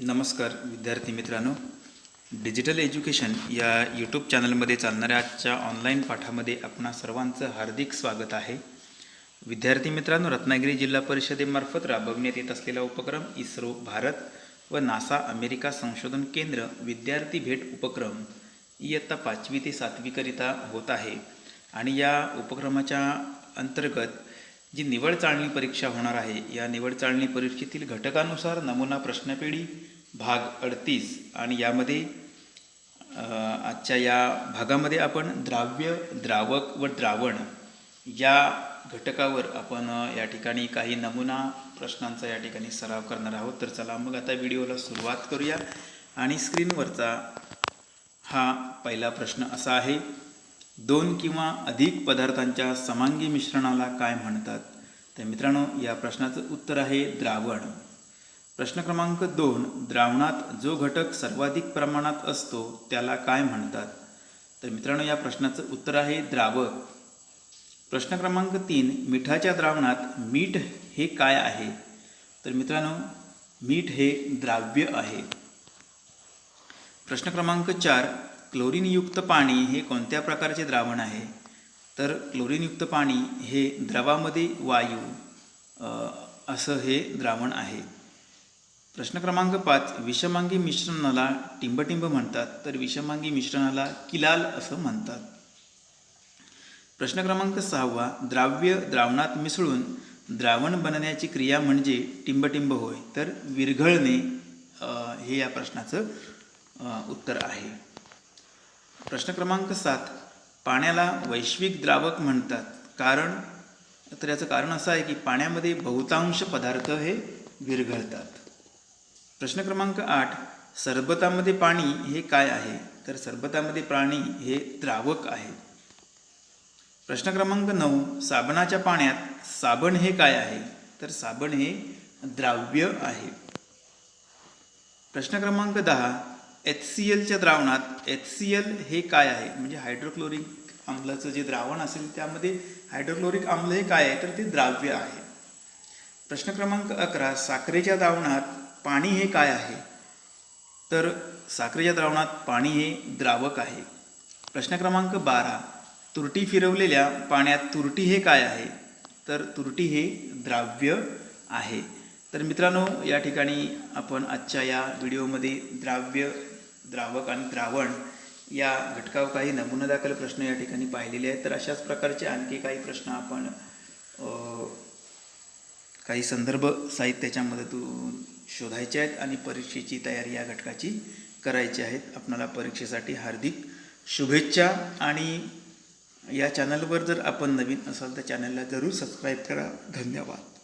नमस्कार विद्यार्थी मित्रांनो. डिजिटल एज्युकेशन या यूट्यूब चॅनलमध्ये चालणाऱ्या आजच्या ऑनलाईन पाठामध्ये आपणा सर्वांचं हार्दिक स्वागत आहे. विद्यार्थी मित्रांनो रत्नागिरी जिल्हा परिषदेमार्फत राबवण्यात येत असलेला उपक्रम इस्रो भारत व नासा अमेरिका संशोधन केंद्र विद्यार्थी भेट उपक्रम इयत्ता पाचवी ते सातवीकरिता होत आहे. आणि या उपक्रमाच्या अंतर्गत जी निवड चाळणी परीक्षा होणार आहे या निवड चाळणी परीक्षेतील घटकानुसार नमुना प्रश्नपेढी भाग अडतीस. आणि यामध्ये आजच्या या भागामध्ये आपण द्राव्य द्रावक व द्रावण या घटकावर आपण या ठिकाणी काही नमुना प्रश्नांचा या ठिकाणी सराव करणार आहोत. तर चला मग आता व्हिडिओला सुरुवात करूया. आणि स्क्रीनवरचा हा पहिला प्रश्न असा आहे दोन किंवा अधिक पदार्थांच्या समांगी मिश्रणाला काय म्हणतात? तर मित्रांनो या प्रश्नाचं उत्तर आहे द्रावण. प्रश्न क्रमांक दोन द्रावणात जो घटक सर्वाधिक प्रमाणात असतो त्याला काय म्हणतात? तर मित्रांनो या प्रश्नाचं उत्तर आहे द्रावक. प्रश्न क्रमांक तीन मिठाच्या द्रावणात मीठ हे काय आहे? तर मित्रांनो मीठ हे द्राव्य आहे. प्रश्न क्रमांक चार क्लोरीनयुक्त पाणी हे कोणत्या प्रकारचे द्रावण आहे? तर क्लोरीनयुक्त पाणी हे द्रवामध्ये वायू असं हे द्रावण आहे. प्रश्न क्रमांक पाच विषमांगी मिश्रणाला टिंबटिंब म्हणतात. तर विषमांगी मिश्रणाला किलाल असं म्हणतात. प्रश्न क्रमांक सहावा द्राव्य द्रावणात मिसळून द्रावण बनण्याची क्रिया म्हणजे टिंबटिंब होय. तर विरघळणे हे या प्रश्नाचं उत्तर आहे. प्रश्न क्रमांक सात पाण्याला वैश्विक द्रावक म्हणतात. कारण तर याचं कारण असं आहे की पाण्यामध्ये बहुतांश पदार्थ हे विरघळतात. प्रश्न क्रमांक आठ सरबतामध्ये पाणी हे काय आहे? तर सरबतामध्ये पाणी हे द्रावक आहे. प्रश्न क्रमांक नऊ साबणाच्या पाण्यात साबण हे काय आहे? तर साबण हे द्राव्य आहे. प्रश्न क्रमांक दहा एच सी एलच्या द्रावणात एच सी एल हे काय आहे? म्हणजे हायड्रोक्लोरिक आम्लाचं जे द्रावण असेल त्यामध्ये हायड्रोक्लोरिक आम्ल हे काय आहे? तर ते द्राव्य आहे. प्रश्न क्रमांक अकरा साखरेच्या द्रावणात पाणी हे काय आहे? तर साखरेच्या द्रावणात पाणी हे द्रावक आहे. प्रश्न क्रमांक बारा. तुरटी फिरवलेल्या पाण्यात तुरटी हे काय आहे? तर तुरटी हे द्राव्य आहे. तर मित्रांनो या ठिकाणी आपण आजच्या या व्हिडिओमध्ये द्राव्य द्रावक आणि द्रावण या घटकावर काही नमुना दाखल प्रश्न या ठिकाणी पाहिलेले आहेत. तर अशाच प्रकारचे आणखी काही प्रश्न आपण काही संदर्भ साहित्याच्या मदतून शोधायचे आहेत आणि परीक्षेची तयारी या घटकाची करायची आहेत. आपणाला परीक्षेसाठी हार्दिक शुभेच्छा आणि या चॅनलवर जर आपण नवीन असाल तर चॅनलला जरूर सबस्क्राईब करा. धन्यवाद.